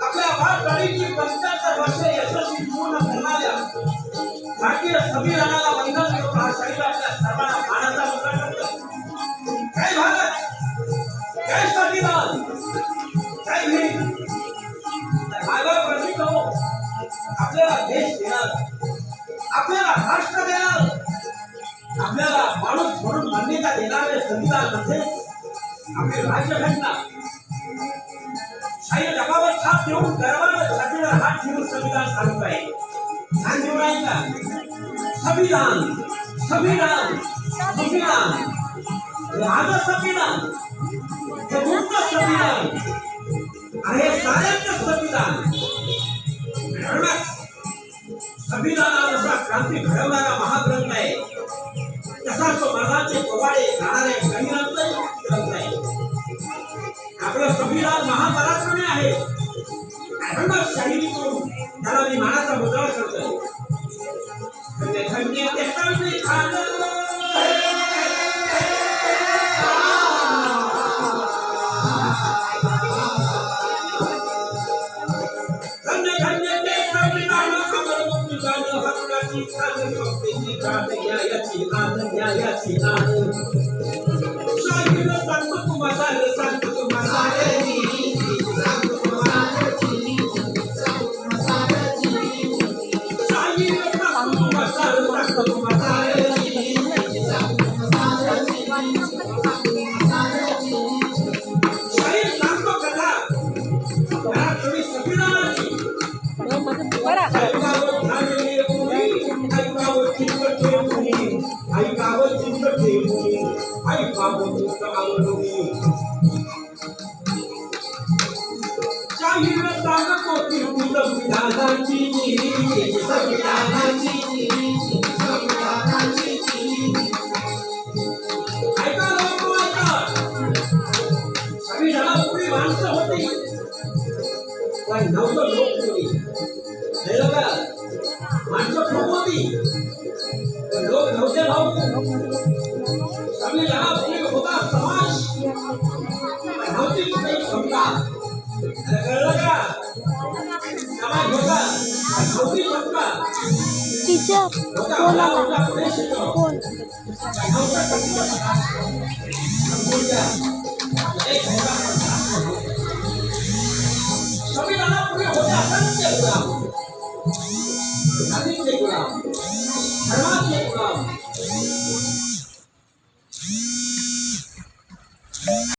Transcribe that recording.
आपल्या भारत यशस्वी पूर्ण करणाऱ्या भारतीय संविधानाला आपल्याला देश देणार. आपल्याला राष्ट्र देणार. आपल्याला माणूस म्हणून मान्यता देणारे संविधान म्हणजे आपली राज्यघटना शाही जगावर छाप देऊन गर्वानं छातीला हात ठेवून संविधान सांगत आहे. छान निवडायचा संविधान संविधान संविधान. माझं संविधान. हे संविधान. आणि हे साऱ्यांचं संविधान. म्हणूनच संविधानावर जसा क्रांती घडवणारा महाग्रंथ आहे तसा तो मनाचे पोवाडे जाणारे कवीरांचाही ग्रंथ आहे आपलं संविधान महापराक्रमी आहे. 鸡蛋糕跟你呀呀起蛋鸭蛋起跟 ऐकावं चित्त ठेवूनी ऐकावं चित्त ठेवूनी ऐकावं चित्त अनुभवी जाहीर सांगतो तिरुत संविधानाची संविधानाची संविधानाची ऐका माणसं होती लोग नौजवान हो सभी जहाँ एक होता समाज होती कोई क्षमता लगा समाज होता होती क्षमता टीचर बोला होता प्रदेश को होता होता एक होता Música